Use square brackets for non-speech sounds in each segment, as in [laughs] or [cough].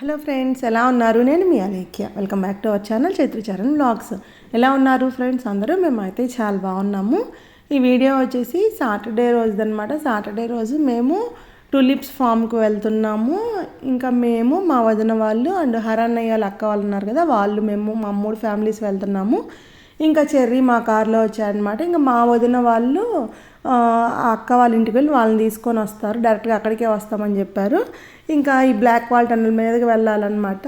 Hello friends ఎలా ఉన్నారు? నేను మీ Alekhya. Welcome back to our channel Chaitracharan blogs ఎలా ఉన్నారు ఫ్రెండ్స్? అందరూ మేమైతే చాలా బాగున్నాము. ఈ వీడియో వచ్చేసి సాటర్డే రోజుదనమాట సాటర్డే రోజు మేము టులిప్స్ ఫామ్కి వెళ్తున్నాము. ఇంకా మేము మా వదిన వాళ్ళు అండ్ హరన్నయ్య వాళ్ళ అక్క వాళ్ళు ఉన్నారు కదా వాళ్ళు మేము మా మూడు ఫ్యామిలీస్ వెళ్తున్నాము. ఇంకా చెర్రీ మా కార్లో వచ్చారనమాట ఇంకా మా వదిన వాళ్ళు ఆ అక్క వాళ్ళ ఇంటికి వెళ్ళి వాళ్ళని తీసుకొని వస్తారు. డైరెక్ట్గా అక్కడికే వస్తామని చెప్పారు. ఇంకా ఈ బ్లాక్ వాల్ టన్నల్ మీదకి వెళ్ళాలన్నమాట.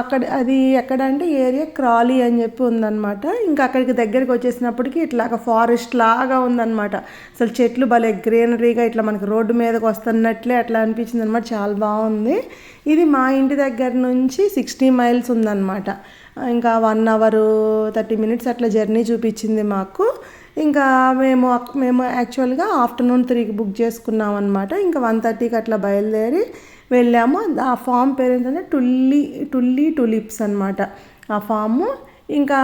అక్కడ అది ఎక్కడ అంటే ఏరియా క్రాలీ అని చెప్పి ఉందన్నమాట. ఇంకా అక్కడికి దగ్గరికి వచ్చేసినప్పటికి ఇట్లాగ ఫారెస్ట్ లాగా ఉందన్నమాట. అసలు చెట్లు భలే గ్రీనరీగా ఇట్లా మనకి రోడ్డు మీదకి వస్తున్నట్లే అట్లా అనిపించింది అనమాట చాలా బాగుంది. ఇది మా ఇంటి దగ్గర నుంచి సిక్స్టీ మైల్స్ ఉందన్నమాట. ఇంకా వన్ అవర్ థర్టీ మినిట్స్ అట్లా జర్నీ చూపించింది మాకు. ఇంకా మేము మేము యాక్చువల్గా ఆఫ్టర్నూన్ త్రీకి బుక్ చేసుకున్నాం అనమాట ఇంకా వన్ థర్టీకి అట్లా బయలుదేరి వెళ్ళాము. ఆ ఫామ్ పేరు ఏంటంటే టుల్లీ టుల్లీ టులిప్స్ అనమాట ఆ ఫాము ఇంకా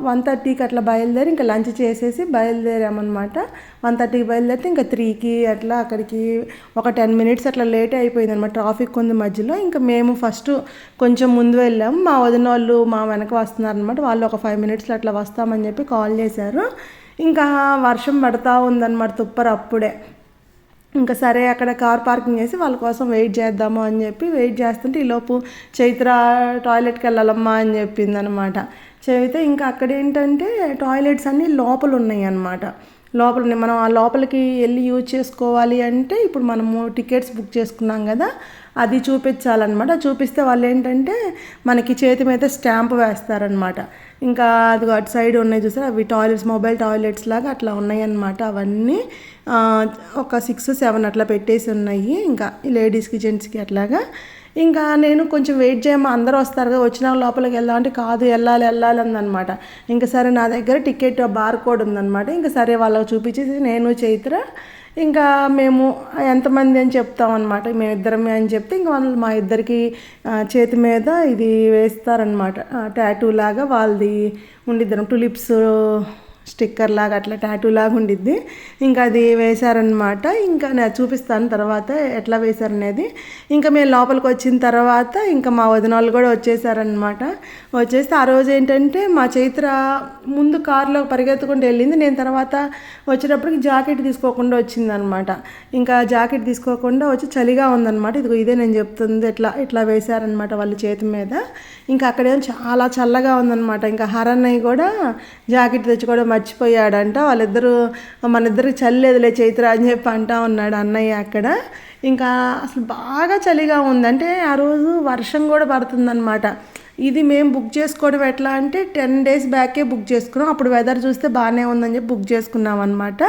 వన్ థర్టీకి అట్లా బయలుదేరి ఇంకా లంచ్ చేసేసి బయలుదేరామన్నమాట వన్ థర్టీకి బయలుదేరితే ఇంకా త్రీకి అట్లా అక్కడికి ఒక టెన్ మినిట్స్ అట్లా లేట్ అయిపోయింది అనమాట ట్రాఫిక్ ఉంది మధ్యలో. ఇంకా మేము ఫస్ట్ కొంచెం ముందు వెళ్ళాము. మా వదిన వాళ్ళు మా వెనక వస్తున్నారనమాట వాళ్ళు ఒక ఫైవ్ మినిట్స్లో అట్లా వస్తామని చెప్పి కాల్ చేశారు. ఇంకా వర్షం పడతా ఉందన్నమాట తుప్పర అప్పుడే. ఇంకా సరే అక్కడ కార్ పార్కింగ్ చేసి వాళ్ళ కోసం వెయిట్ చేద్దాము అని చెప్పి వెయిట్ చేస్తుంటే ఈలోపు చైత్ర టాయిలెట్కి వెళ్ళాలమ్మా అని చెప్పిందనమాట చెబితే ఇంకా అక్కడ ఏంటంటే టాయిలెట్స్ అన్నీ లోపల ఉన్నాయి అన్నమాట లోపల మనం ఆ లోపలికి వెళ్ళి యూజ్ చేసుకోవాలి అంటే ఇప్పుడు మనము టికెట్స్ బుక్ చేసుకున్నాం కదా అది చూపించాలన్నమాట. చూపిస్తే వాళ్ళు ఏంటంటే మనకి చేతి మీద స్టాంప్ వేస్తారనమాట ఇంకా అది అటు సైడ్ ఉన్నాయి చూసారు? అవి టాయిలెట్స్ మొబైల్ టాయిలెట్స్ లాగా అట్లా ఉన్నాయి అన్నమాట అవన్నీ ఒక సిక్స్ సెవెన్ అట్లా పెట్టేసి ఉన్నాయి. ఇంకా లేడీస్కి జెంట్స్కి అట్లాగా ఇంకా నేను కొంచెం వెయిట్ చేయమా? అందరూ వస్తారు కదా వచ్చిన లోపలికి వెళ్దాం అంటే కాదు వెళ్ళాలి వెళ్ళాలి అందనమాట ఇంకా సరే నా దగ్గర టికెట్ బార్ కోడ్ ఉందన్నమాట. ఇంకా సరే వాళ్ళకి చూపించేసి నేను చైత్ర ఇంకా మేము ఎంతమంది అని చెప్తాం అనమాట మేమిద్దరమే అని చెప్తే ఇంకా వాళ్ళు మా ఇద్దరికి చేతి మీద ఇది వేస్తారనమాట ట్యాటూ లాగా వాళ్ళది ఉండిద్దరం టులిప్స్ స్టిక్కర్ లాగా అట్లా టాటూ లాగా ఉండిద్ది. ఇంకా అది వేశారనమాట ఇంకా నేను చూపిస్తాను తర్వాత ఎట్లా వేశారనేది. ఇంకా మేము లోపలికి వచ్చిన తర్వాత ఇంకా మా వదిన వాళ్ళు కూడా వచ్చేసారనమాట వచ్చేస్తే ఆ రోజు ఏంటంటే మా చైత్ర ముందు కారులో పరిగెత్తుకుంటూ వెళ్ళింది. నేను తర్వాత వచ్చేటప్పటికి జాకెట్ తీసుకోకుండా వచ్చిందనమాట ఇంకా జాకెట్ తీసుకోకుండా వచ్చి చలిగా ఉందన్నమాట. ఇదిగో ఇదే నేను చెప్తుంది. ఇట్లా ఇట్లా వేశారనమాట వాళ్ళ చేతి మీద. ఇంకా అక్కడేమో చాలా చల్లగా ఉందనమాట ఇంకా హరన్నయ్య కూడా జాకెట్ తెచ్చుకోవడం మర్చిపోయాడంట. వాళ్ళిద్దరూ మన చల్లేదులే చైత్ర అని చెప్పి అంటా ఉన్నాడు అన్నయ్య అక్కడ. ఇంకా అసలు బాగా చలిగా ఉంది అంటే ఆ రోజు వర్షం కూడా పడుతుందన్నమాట. ఇది మేము బుక్ చేసుకోవడం ఎట్లా అంటే టెన్ డేస్ బ్యాకే బుక్ చేసుకున్నాం. అప్పుడు వెదర్ చూస్తే బాగానే ఉందని చెప్పి బుక్ చేసుకున్నాం అనమాట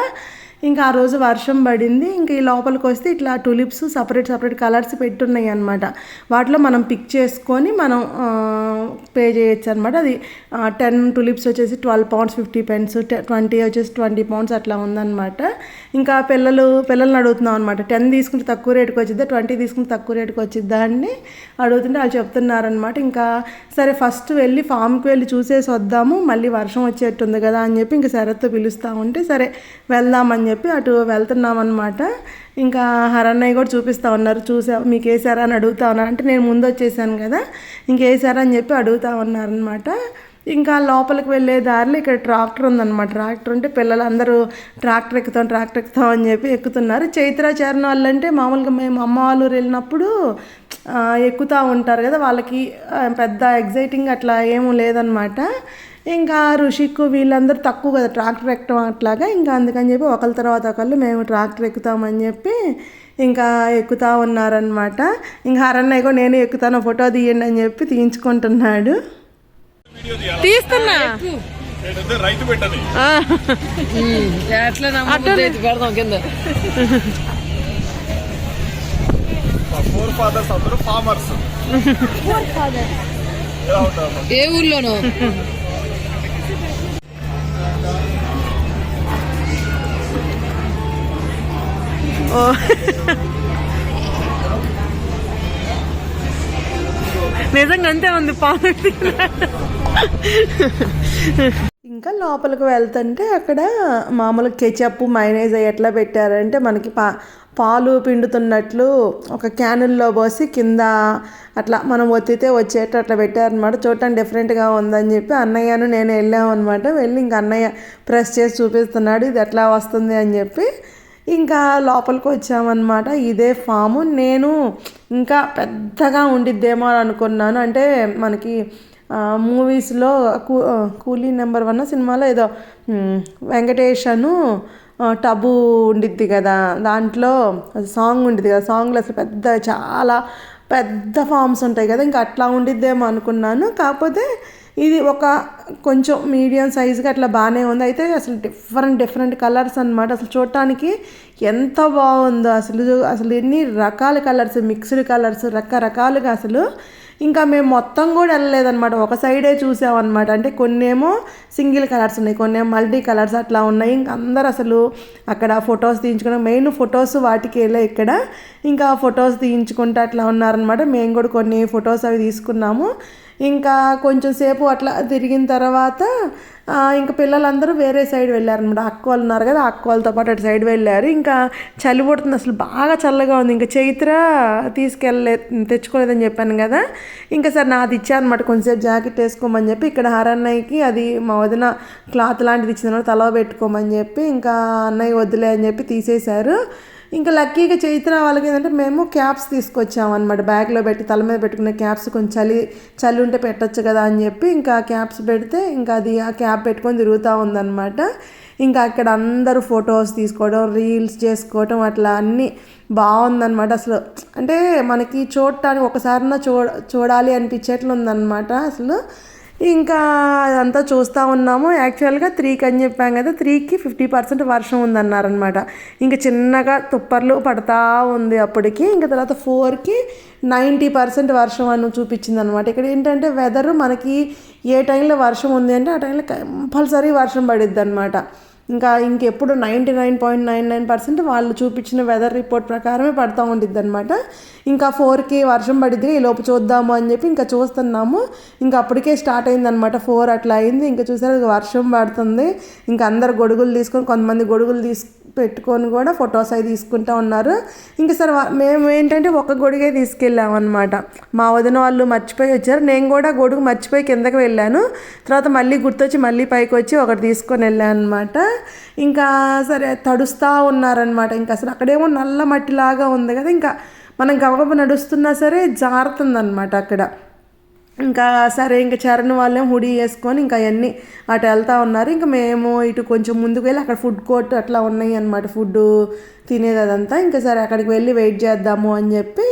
ఇంకా ఆ రోజు వర్షం పడింది. ఇంకా ఈ లోపలికి వస్తే ఇట్లా టులిప్స్ సపరేట్ సపరేట్ కలర్స్ పెట్టున్నాయి అనమాట వాటిలో మనం పిక్ చేసుకొని మనం పే చేయొచ్చు అనమాట అది టెన్ టులిప్స్ వచ్చేసి twelve pounds fifty pence twenty వచ్చేసి ట్వంటీ పౌండ్స్ అట్లా ఉందన్నమాట. ఇంకా పిల్లలు పిల్లల్ని అడుగుతున్నాం అనమాట టెన్ తీసుకుంటే తక్కువ రేటుకి వచ్చిద్దా? ట్వంటీ తీసుకుంటే తక్కువ రేటుకి వచ్చిద్దా అని అడుగుతుంటే వాళ్ళు చెప్తున్నారనమాట ఇంకా సరే ఫస్ట్ వెళ్ళి ఫామ్కి వెళ్ళి చూసేసి వద్దాము. మళ్ళీ వర్షం వచ్చేట్టుంది కదా అని చెప్పి ఇంకా శరత్తో పిలుస్తూ ఉంటే సరే వెళ్దామని చెప్పి చెప్పి అటు వెళ్తున్నాం అనమాట ఇంకా హరన్నయ్య కూడా చూపిస్తూ ఉన్నారు. చూసా మీకు వేసారా అని అడుగుతా ఉన్నారు. అంటే నేను ముందు వచ్చేసాను కదా ఇంకేసారా అని చెప్పి అడుగుతా ఉన్నారనమాట ఇంకా లోపలికి వెళ్ళే దారిలో ఇక్కడ ట్రాక్టర్ ఉందన్నమాట. ట్రాక్టర్ ఉంటే పిల్లలు అందరూ ట్రాక్టర్ ఎక్కుతాం ట్రాక్టర్ ఎక్కుతాం అని చెప్పి ఎక్కుతున్నారు. చైత్రాచరణ వాళ్ళంటే మామూలుగా మేము అమ్మ వాళ్ళు ఊరు వెళ్ళినప్పుడు ఎక్కుతూ ఉంటారు కదా వాళ్ళకి పెద్ద ఎగ్జైటింగ్ అట్లా ఏమీ లేదనమాట ఇంకా ఋషికు వీళ్ళందరూ తక్కువ కదా ట్రాక్టర్ ఎక్కడం అట్లాగా. ఇంకా అందుకని చెప్పి ఒకరి తర్వాత ఒకళ్ళు మేము ట్రాక్టర్ ఎక్కుతామని చెప్పి ఇంకా ఎక్కుతా ఉన్నారనమాట ఇంకా హరన్నయ్య కూడా నేను ఎక్కుతాను ఫోటో తీయండి అని చెప్పి తీయించుకుంటున్నాడు. తీస్తున్నా? రైతు పెట్టని ఎట్లా నమ్మకం పెడదాం కింద. మా ఫోర్ ఫాదర్స్ అందరూ ఫార్మర్స్. [laughs] ఎలా ఉంటారు? ఏ ఊర్లోనో? నిజంగా అంతే ఉంది పాము ఇంకా లోపలికి వెళ్తుంటే అక్కడ మామూలు కెచప్ మైనేజ్ ఎట్లా పెట్టారంటే మనకి పా పాలు పిండుతున్నట్లు ఒక క్యానుల్లో పోసి కింద అట్లా మనం ఒత్తితే వచ్చేట్టు అట్లా పెట్టారనమాట చూడటం డిఫరెంట్గా ఉందని చెప్పి అన్నయ్యను నేను వెళ్ళామన్నమాట. వెళ్ళి ఇంక అన్నయ్య ప్రెస్ చేసి చూపిస్తున్నాడు ఇది ఎట్లా వస్తుంది అని చెప్పి ఇంకా లోపలికి వచ్చామన్నమాట. ఇదే ఫాము. నేను ఇంకా పెద్దగా ఉండిద్దేమో అని అనుకున్నాను. అంటే మనకి మూవీస్లో కూలీ నెంబర్ వన్ సినిమాలో ఏదో వెంకటేషను టబు ఉండిద్ది కదా. దాంట్లో సాంగ్ ఉండిద్ది కదా. సాంగ్లో అసలు పెద్ద చాలా పెద్ద ఫామ్స్ ఉంటాయి కదా. ఇంకా అట్లా ఉండిద్దేమో అనుకున్నాను. కాకపోతే ఇది ఒక కొంచెం మీడియం సైజుగా అట్లా బాగానే ఉంది. అయితే అసలు డిఫరెంట్ డిఫరెంట్ కలర్స్ అనమాట అసలు చూడటానికి ఎంత బాగుందో అసలు. అసలు ఎన్ని రకాల కలర్స్ మిక్స్డ్ కలర్స్ రకరకాలుగా అసలు. ఇంకా మేము మొత్తం కూడా వెళ్ళలేదన్నమాట. ఒక సైడే చూసామన్నమాట. అంటే కొన్ని ఏమో సింగిల్ కలర్స్ ఉన్నాయి కొన్ని ఏమో మల్టీ కలర్స్ అట్లా ఉన్నాయి. ఇంకా అందరు అసలు అక్కడ ఫొటోస్ తీయించుకున్న మెయిన్ ఫొటోస్ వాటికి వెళ్ళే ఇక్కడ. ఇంకా ఫొటోస్ తీయించుకుంటూ అట్లా ఉన్నారనమాట మేము కూడా కొన్ని ఫొటోస్ అవి తీసుకున్నాము. ఇంకా కొంచెం సేపు అట్లా తిరిగిన తర్వాత ఇంకా పిల్లలందరూ వేరే సైడ్ వెళ్ళారనమాట అక్క వాళ్ళు ఉన్నారు కదా అక్క వాళ్ళతో పాటు అటు సైడ్ వెళ్ళారు. ఇంకా చలి పుడుతుంది అసలు బాగా చల్లగా ఉంది. ఇంకా చైత్ర తీసుకెళ్ళలే తెచ్చుకోలేదని చెప్పాను కదా. ఇంకా సరే నాది ఇచ్చానమాట కొంచెంసేపు జాకెట్ వేసుకోమని చెప్పి ఇక్కడ హరన్నయ్యకి అది మా వదిన క్లాత్ లాంటిది ఇచ్చిందనమాట తల పెట్టుకోమని చెప్పి ఇంకా అన్నయ్య వద్దులే అని చెప్పి తీసేశారు. ఇంకా లక్కీగా చైత్ర వాళ్ళకి ఏంటంటే మేము క్యాప్స్ తీసుకొచ్చామన్నమాట. బ్యాగ్లో పెట్టి తల మీద పెట్టుకునే క్యాప్స్ కొంచెం చలి చలి ఉంటే పెట్టొచ్చు కదా అని చెప్పి ఇంకా క్యాప్స్ పెడితే ఇంకా అది ఆ క్యాప్ పెట్టుకొని తిరుగుతూ ఉందన్నమాట. ఇంకా అక్కడ అందరూ ఫొటోస్ తీసుకోవడం రీల్స్ చేసుకోవడం అట్లా అన్నీ బాగుందన్నమాట. అసలు అంటే మనకి చూడటానికి ఒకసారినా చూ చూడాలి అనిపించేట్లు ఉందన్నమాట అసలు. ఇంకా అదంతా చూస్తూ ఉన్నాము. యాక్చువల్గా త్రీకి అని చెప్పాం కదా త్రీకి ఫిఫ్టీ పర్సెంట్ వర్షం ఉందన్నారనమాట. ఇంకా చిన్నగా తుప్పర్లు పడతా ఉంది అప్పటికి. ఇంకా తర్వాత ఫోర్కి నైంటీ పర్సెంట్ వర్షం అని చూపించింది అనమాట ఇక్కడ ఏంటంటే వెదర్ మనకి ఏ టైంలో వర్షం ఉంది అంటే ఆ టైంలో కంపల్సరీ వర్షం పడిద్ది అనమాట ఇంకా ఇంకెప్పుడు ninety nine point nine nine percent వాళ్ళు చూపించిన వెదర్ రిపోర్ట్ ప్రకారమే పడుతూ ఉండిద్ది అనమాట ఇంకా ఫోర్కి వర్షం పడిద్ది ఈ లోపు చూద్దాము అని చెప్పి ఇంకా చూస్తున్నాము. ఇంకా అప్పటికే స్టార్ట్ అయిందనమాట ఫోర్ అట్లా అయింది. ఇంకా చూసారు వర్షం పడుతుంది. ఇంకా అందరు గొడుగులు తీసుకొని కొంతమంది గొడుగులు తీసుకు పెట్టుకొని కూడా ఫొటోస్ అవి తీసుకుంటూ ఉన్నారు. ఇంకా సరే మేము ఏంటంటే ఒక గొడుగే తీసుకెళ్ళామన్నమాట. మా వదిన వాళ్ళు మర్చిపోయి వచ్చారు. నేను కూడా గొడుగు మర్చిపోయి కిందకి వెళ్ళాను. తర్వాత మళ్ళీ గుర్తొచ్చి మళ్ళీ పైకి వచ్చి ఒకటి తీసుకొని వెళ్ళాను అనమాట ఇంకా సరే తడుస్తూ ఉన్నారనమాట ఇంకా అసలు అక్కడేమో నల్ల మట్టిలాగా ఉంది కదా. ఇంకా మనం గబగబ నడుస్తున్నా సరే జారుతుందనమాట అక్కడ. ఇంకా సరే ఇంకా చరణ్ వాళ్ళేం హుడీ వేసుకొని ఇంకా అవన్నీ అటు వెళ్తా ఉన్నారు. ఇంకా మేము ఇటు కొంచెం ముందుకు వెళ్ళి అక్కడ ఫుడ్ కోర్ట్ అట్లా ఉన్నాయి అనమాట ఫుడ్ తినేది అదంతా ఇంకా సరే అక్కడికి వెళ్ళి వెయిట్ చేద్దాము అని చెప్పి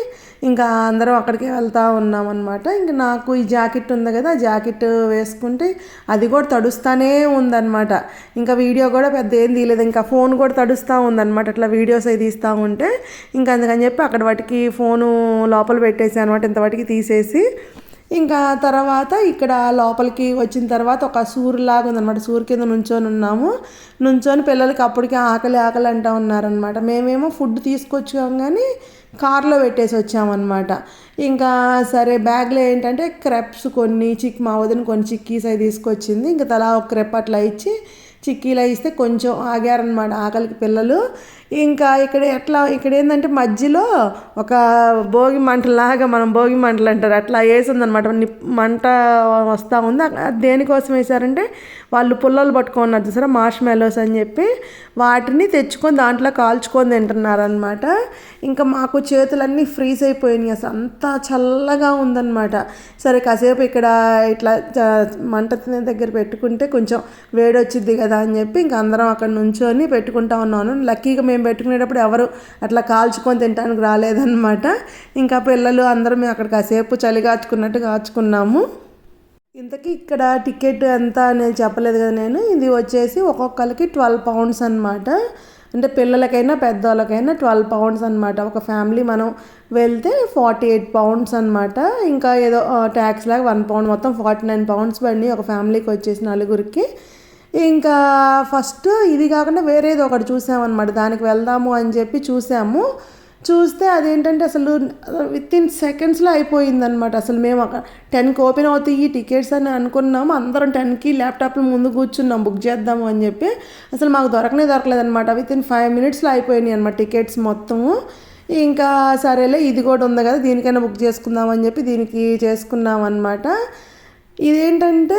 ఇంకా అందరం అక్కడికే వెళ్తూ ఉన్నాం అనమాట ఇంకా నాకు ఈ జాకెట్ ఉంది కదా ఆ జాకెట్ వేసుకుంటే అది కూడా తడుస్తూనే ఉందన్నమాట. ఇంకా వీడియో కూడా పెద్ద ఏం తీయలేదు. ఇంకా ఫోన్ కూడా తడుస్తూ ఉందన్నమాట. అట్లా వీడియోస్ అవి తీస్తూ ఉంటే ఇంకా అందుకని చెప్పి అక్కడ వాటికి ఫోను లోపల పెట్టేసి అనమాట ఇంతవాటికి తీసేసి ఇంకా తర్వాత ఇక్కడ లోపలికి వచ్చిన తర్వాత ఒక సూర్యులాగా ఉందన్నమాట. సూర్యు కింద నుంచొని ఉన్నాము. నుంచొని పిల్లలకి అప్పటికే ఆకలి ఆకలి అంటూ ఉన్నారనమాట మేమేమో ఫుడ్ తీసుకొచ్చాం కానీ కార్లో పెట్టేసి వచ్చామన్నమాట. ఇంకా సరే బ్యాగ్లో ఏంటంటే క్రెప్స్ కొన్ని చిక్ మా వదిన కొన్ని చిక్కీస్ అవి తీసుకొచ్చింది. ఇంకా తలా ఒక క్రెప్ అట్లా ఇచ్చి చిక్కీలో ఇస్తే కొంచెం ఆగారనమాట ఆకలికి పిల్లలు. ఇంకా ఇక్కడ ఎట్లా ఇక్కడ ఏంటంటే మధ్యలో ఒక భోగి మంటలాగా మనం భోగి మంటలు అంటారు. అట్లా వేసిందనమాట. మంట వస్తూ ఉంది. దేనికోసం వేశారంటే వాళ్ళు పుల్లలు పట్టుకున్నారు చూసారా? మార్ష్ మెలోస్ అని చెప్పి వాటిని తెచ్చుకొని దాంట్లో కాల్చుకొని తింటున్నారనమాట. ఇంకా మాకు చేతులన్నీ ఫ్రీజ్ అయిపోయినాయి. అసలు అంత చల్లగా ఉందన్నమాట సరే కాసేపు ఇక్కడ ఇట్లా మంట దగ్గర పెట్టుకుంటే కొంచెం వేడి వచ్చింది కదా అని చెప్పి ఇంకా అందరం అక్కడ నుంచొని పెట్టుకుంటా ఉన్నాను. లక్కీగా మేము పెట్టుకునేటప్పుడు ఎవరు అట్లా కాల్చుకొని తినడానికి రాలేదన్నమాట. ఇంకా పిల్లలు అందరూ మేము అక్కడ కాసేపు చలి కాచుకున్నట్టు కాచుకున్నాము. ఇంతకీ ఇక్కడ టికెట్ ఎంత అనేది చెప్పలేదు కదా నేను. ఇది వచ్చేసి ఒక్కొక్కరికి ట్వెల్వ్ పౌండ్స్ అనమాట అంటే పిల్లలకైనా పెద్దవాళ్ళకైనా ట్వెల్వ్ పౌండ్స్ అనమాట ఒక ఫ్యామిలీ మనం వెళ్తే ఫార్టీ ఎయిట్ పౌండ్స్ అనమాట ఇంకా ఏదో ట్యాక్స్ లాగా వన్ పౌండ్ మొత్తం ఫార్టీ నైన్ పౌండ్స్ పడినాయి ఒక ఫ్యామిలీకి వచ్చేసి నలుగురికి. ఇంకా ఫస్ట్ ఇది కాకుండా వేరేది ఒకటి చూసామన్నమాట. దానికి వెళ్దాము అని చెప్పి చూసాము. చూస్తే అదేంటంటే అసలు విత్ ఇన్ సెకండ్స్లో అయిపోయిందనమాట అసలు మేము అక్కడ టెన్కి ఓపెన్ అవుతాయి టికెట్స్ అని అనుకున్నాము. అందరం టెన్కి ల్యాప్టాప్ల ముందు కూర్చున్నాం బుక్ చేద్దాము అని చెప్పి. అసలు మాకు దొరకనే దొరకలేదు అనమాట విత్ ఇన్ ఫైవ్ మినిట్స్లో అయిపోయినాయి అనమాట టికెట్స్ మొత్తము. ఇంకా సరేలే ఇది కూడా ఉంది కదా దీనికైనా బుక్ చేసుకుందాం అని చెప్పి దీనికి చేసుకున్నాం అనమాట ఇదేంటంటే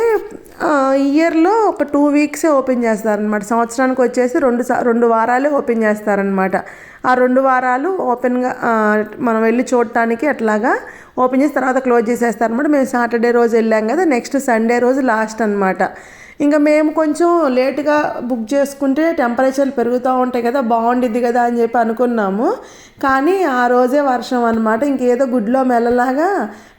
ఇయర్లో ఒక టూ వీక్సే ఓపెన్ చేస్తారనమాట సంవత్సరానికి వచ్చేసి రెండు సా- రెండు వారాలే ఓపెన్ చేస్తారనమాట ఆ రెండు వారాలు ఓపెన్గా మనం వెళ్ళి చూడటానికి అట్లాగా ఓపెన్ చేసి తర్వాత క్లోజ్ చేసేస్తారనమాట మేము సాటర్డే రోజు వెళ్ళాం కదా నెక్స్ట్ సండే రోజు లాస్ట్ అనమాట ఇంకా మేము కొంచెం లేటుగా బుక్ చేసుకుంటే టెంపరేచర్లు పెరుగుతూ ఉంటాయి కదా బాగుండిద్ది కదా అని చెప్పి అనుకున్నాము. కానీ ఆ రోజే వర్షం అనమాట ఇంకేదో గుడ్లో మెల్లలాగా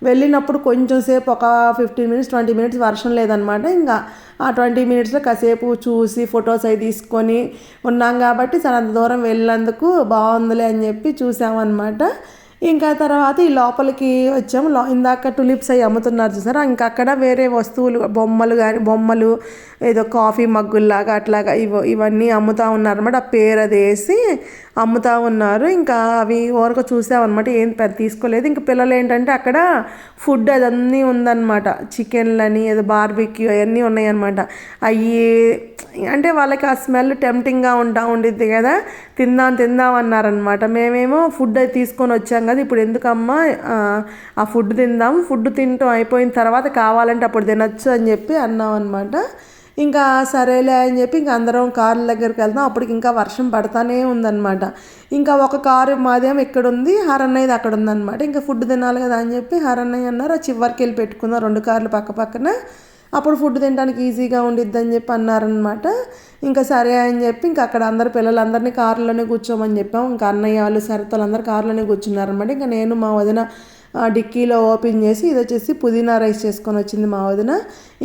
వెళ్ళినప్పుడు కొంచెం సేపు ఒక ఫిఫ్టీన్ మినిట్స్ ట్వంటీ మినిట్స్ వర్షం లేదనమాట ఇంకా ఆ ట్వంటీ మినిట్స్లో కాసేపు చూసి ఫొటోస్ అవి తీసుకొని ఉన్నాం కాబట్టి సరే అంత దూరం వెళ్ళినందుకు బాగుందిలే అని చెప్పి చూసామన్నమాట. ఇంకా తర్వాత ఈ లోపలికి వచ్చాము. లో ఇందాక టులిప్స్ అవి అమ్ముతున్నారు చూసారా? ఇంకా అక్కడ వేరే వస్తువులు బొమ్మలు కానీ బొమ్మలు ఏదో కాఫీ మగ్గుల్లాగా అట్లాగా ఇవ ఇవన్నీ అమ్ముతా ఉన్నారన్నమాట. ఆ పేరు అది వేసి అమ్ముతా ఉన్నారు. ఇంకా అవి ఊరక చూసామన్నమాట ఏం పెద్ద తీసుకోలేదు. ఇంకా పిల్లలు ఏంటంటే అక్కడ ఫుడ్ అదన్నీ ఉందన్నమాట. చికెన్లని ఏదో బార్బిక్యూ అవన్నీ ఉన్నాయన్నమాట. అవి అంటే వాళ్ళకి ఆ స్మెల్ టెంప్టింగ్గా ఉంటా ఉండిద్ది కదా. తిందాం తిందాం అన్నారనమాట మేమేమో ఫుడ్ అది తీసుకొని వచ్చాం కదా. ఇప్పుడు ఎందుకమ్మా ఆ, ఆ ఫుడ్ తిందాం. ఫుడ్ తింటాం అయిపోయిన తర్వాత కావాలంటే అప్పుడు తినొచ్చు అని చెప్పి అన్నాం అనమాట ఇంకా సరేలే అని చెప్పి ఇంకా అందరం కార్ల దగ్గరికి వెళ్దాం అప్పటికి ఇంకా వర్షం పడతానే ఉందన్నమాట. ఇంకా ఒక కారు మాదేమో ఇక్కడ ఉంది హరన్నయ్యది అక్కడ ఉందన్నమాట ఇంకా ఫుడ్ తినాలి కదా అని చెప్పి హరన్నయ్య అన్నారు ఆ చివరికి వెళ్ళి పెట్టుకుందాం రెండు కార్లు పక్క పక్కన. అప్పుడు ఫుడ్ తినడానికి ఈజీగా ఉండిద్ది అని చెప్పి అన్నారనమాట ఇంకా సరే అని చెప్పి ఇంకా అక్కడ అందరు పిల్లలందరినీ కారులోనే కూర్చోమని చెప్పాం. ఇంకా అన్నయ్య వాళ్ళు సరితలు అందరు కారులోనే కూర్చున్నారనమాట ఇంకా నేను మా వదిన డిక్కీలో ఓపెన్ చేసి ఇది వచ్చేసి పుదీనా రైస్ చేసుకొని వచ్చింది మా వదిన.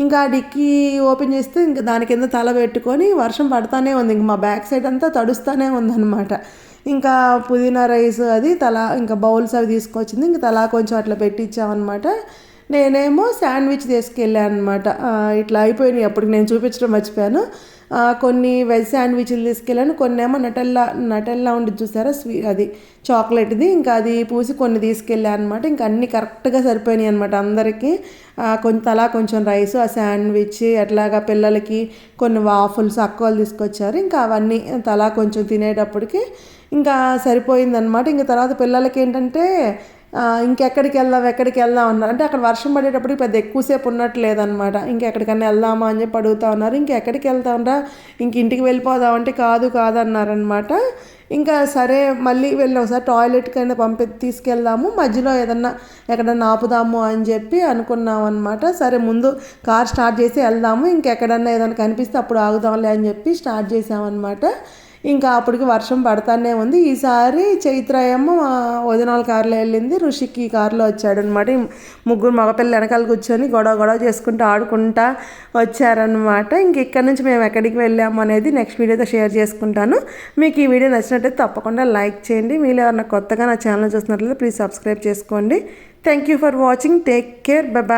ఇంకా ఆ డిక్కీ ఓపెన్ చేస్తే ఇంకా దాని కింద తల పెట్టుకొని వర్షం పడతానే ఉంది. ఇంక మా బ్యాక్ సైడ్ అంతా తడుస్తూనే ఉందన్నమాట. ఇంకా పుదీనా రైస్ అది తలా ఇంకా బౌల్స్ అవి తీసుకొచ్చింది. ఇంకా తలా కొంచెం అట్లా పెట్టించామన్నమాట. నేనేమో శాండ్విచ్ తీసుకెళ్ళాను అనమాట ఇట్లా అయిపోయినాయి అప్పటికి నేను చూపించడం మర్చిపోయాను. కొన్ని వెజ్ శాండ్విచ్లు తీసుకెళ్ళాను. కొన్ని ఏమో నటెల్లా నటెల్లా ఉండి చూసారా? స్వీ అది చాక్లెట్ది. ఇంకా అది పూసి కొన్ని తీసుకెళ్ళాను అనమాట ఇంకా అన్నీ కరెక్ట్గా సరిపోయినాయి అనమాట అందరికీ. కొంచెం తలా కొంచెం రైస్ ఆ శాండ్విచ్ అట్లాగా పిల్లలకి కొన్ని వాఫుల్స్ అక్కలు తీసుకొచ్చారు. ఇంకా అవన్నీ తలా కొంచెం తినేటప్పటికి ఇంకా సరిపోయిందనమాట ఇంకా తర్వాత పిల్లలకి ఏంటంటే ఇంకెక్కడికి వెళ్దాం ఎక్కడికి వెళ్దాం అన్నారు. అంటే అక్కడ వర్షం పడేటప్పుడు పెద్ద ఎక్కువసేపు ఉన్నట్టు లేదనమాట ఇంకెక్కడికన్నా వెళ్దామా అని చెప్పి అడుగుతా ఉన్నారు. ఇంకెక్కడికి వెళ్తాంరా ఇంక ఇంటికి వెళ్ళిపోదాం అంటే కాదు కాదన్నారనమాట ఇంకా సరే మళ్ళీ వెళ్ళి. ఒకసారి టాయిలెట్కైనా పంపి తీసుకెళ్దాము. మధ్యలో ఏదన్నా ఎక్కడన్నా ఆపుదాము అని చెప్పి అనుకున్నాం అనమాట సరే ముందు కార్ స్టార్ట్ చేసి వెళ్దాము. ఇంకెక్కడన్నా ఏదైనా కనిపిస్తే అప్పుడు ఆగుదాంలే అని చెప్పి స్టార్ట్ చేసామన్నమాట ఇంకా అప్పటికి వర్షం పడతానే ఉంది. ఈసారి చైత్ర ఏమో వదినాల కారులో వెళ్ళింది. ఋషికి కారులో వచ్చాడనమాట. ముగ్గురు మగపిల్లలు వెనకాల కూర్చొని గొడవ గొడవ చేసుకుంటూ ఆడుకుంటా వచ్చారనమాట. ఇంక ఇక్కడ నుంచి మేము ఎక్కడికి వెళ్ళాము అనేది నెక్స్ట్ వీడియోతో షేర్ చేసుకుంటాను. మీకు ఈ వీడియో నచ్చినట్టయితే తప్పకుండా లైక్ చేయండి. మీరు ఎవరైనా కొత్తగా నా ఛానల్ చూస్తున్నట్లయితే ప్లీజ్ సబ్స్క్రైబ్ చేసుకోండి. Thank you for watching take care bye